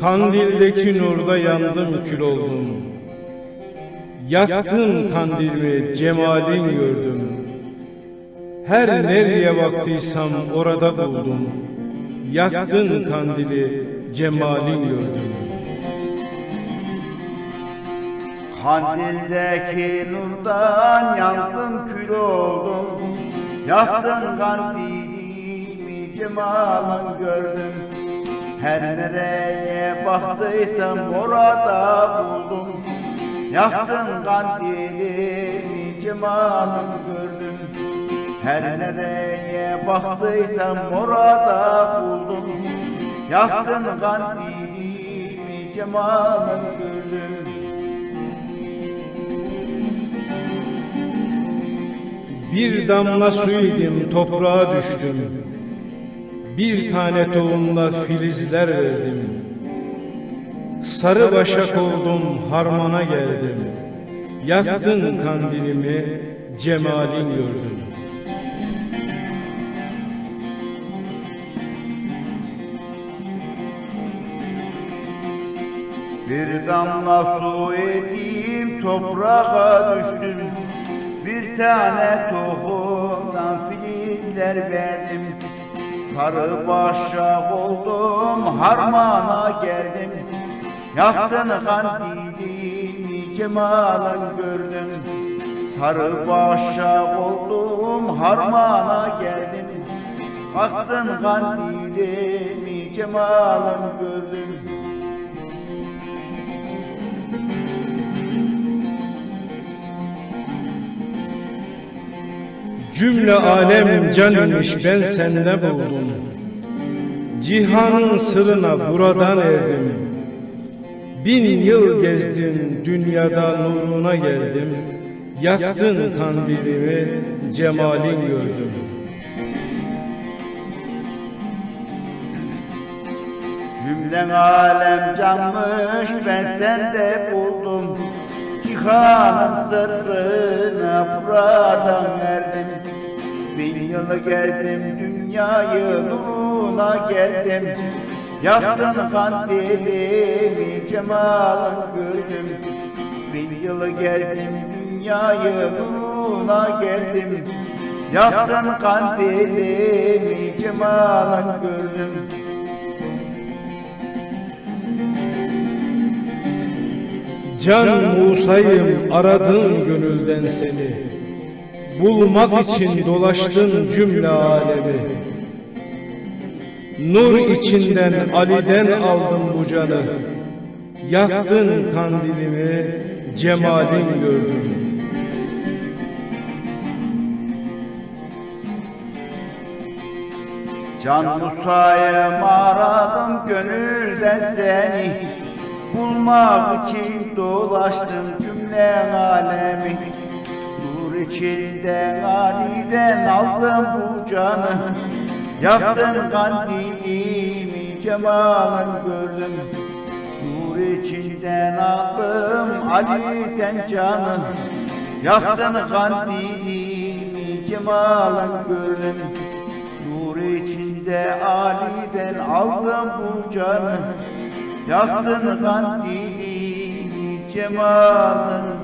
Kandildeki nurda yandım kül oldum. Yaktın kandilimi cemalin gördüm. Her nereye baktıysam orada buldum. Yaktın kandili cemalin gördüm. Kandildeki nurdan yandım kül oldum Yaktın kandilimi cemalın gördüm Her nereye baktıysam orada buldum. Yaktın kandilimi cemalın gördüm Her nereye baktıysam orada buldum. Yaktın kandilimi cemalın gördüm Bir damla su idim toprağa düştüm. Bir tane tohumla filizler verdim. Sarı başak oldum harmana geldim. Yaktın kandilimi cemalin gördüm. Bir damla su edim toprağa düştüm Bir tane tohumdan filizler verdim Sarı başak oldum harmana geldim. Yaktın kandilimi cemalın gördüm. Sarı başak oldum harmana geldim. Yaktın kandilimi cemalın gördüm Cümle alem can imiş ben sende buldum. Cihanın sırrına buradan erdim. Bin yıl gezdim dünyada nuruna geldim. Yaktın kandilimi cemalin gördüm. Cümlen alem canmış ben sende buldum Cihanın sırrına buradan erdim yılı gezdim dünyayı nuruna geldim. Yaktın kandilimi cemalın gördüm Bin yılı gezdim dünyayı nuruna geldim. Yaktın kandilimi cemalın gördüm Can Musa'yım aradın gönülden seni. Bulmak için dolaştın cümle alemi. Nur içinden Ali'den aldım bu canı. Yaktın kandilimi cemalin gördüm. Can Musa'yım aradım gönülden seni Bulmak için dolaştım cümle alemi içinden Ali'den aldım bu canı. Yaktın kandilimi cemalın gördüm Nur içinden aldım Ali'den canı Yaktın kandilimi cemalın gördüm Nur içinde Ali'den aldım bu canı. Yaktın kandilimi cemalın